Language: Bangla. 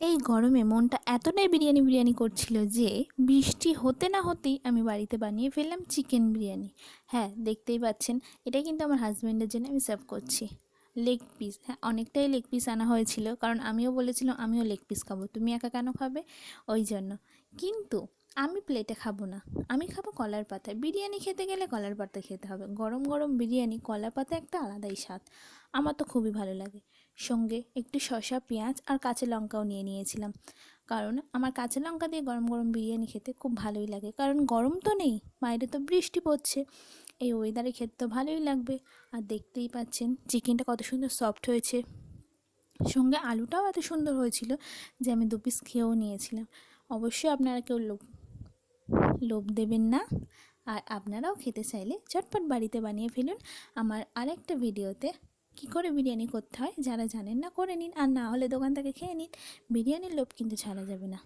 এই গরমে মনটা এতটাই বিরিয়ানি বিরিয়ানি করছিল যে বৃষ্টি হতে না হতেই আমি বাড়িতে বানিয়ে ফেললাম চিকেন বিরিয়ানি। হ্যাঁ দেখতেই পাচ্ছেন এটা কিন্তু আমার হাজব্যান্ডের জন্য আমি সার্ভ করছি। লেগ পিস হ্যাঁ অনেকটাই লেগ পিস আনা হয়েছিল, কারণ আমিও বলেছিলাম আমিও লেগ পিস খাব। তুমি একা কেন খাবে? ওই জন্য। কিন্তু আমি প্লেটে খাব না। আমি খাব কলার পাতায় বিরিয়ানি খেতে গেলে কলার পাতা খেতে হবে। গরম গরম বিরিয়ানি কলার পাতা একটা আলাদাই স্বাদ। আমার তো খুবই ভালো লাগে। সঙ্গে একটু শসা, পেঁয়াজ আর কাঁচা লঙ্কাও নিয়ে নিয়েছিলাম। কারণ আমার কাঁচা লঙ্কা দিয়ে গরম গরম বিরিয়ানি খেতে খুব ভালোই লাগে। কারণ গরম তো নেই, বাইরে তো বৃষ্টি পড়ছে। এই ওয়েদারে খেতে তো ভালোই লাগবে। আর দেখতেই পাচ্ছেন চিকেনটা কত সুন্দর সফট হয়েছে। সঙ্গে আলুটাও এত সুন্দর হয়েছিল যে আমি দু পিস খেয়েও নিয়েছিলাম। অবশ্যই আপনারা কেউ লোভ লোভ দেবেন না। আর আপনারাও খেতে চাইলে চটপট বাড়িতে বানিয়ে ফেলুন আমার আরেকটা ভিডিওতে কি করে বিরিয়ানি করতে হয়? যারা জানেন না, করে নিন। আর না হলে দোকান থেকে খেয়ে নিন। বিরিয়ানির লোভ কিন্তু ছাড়া যাবে না।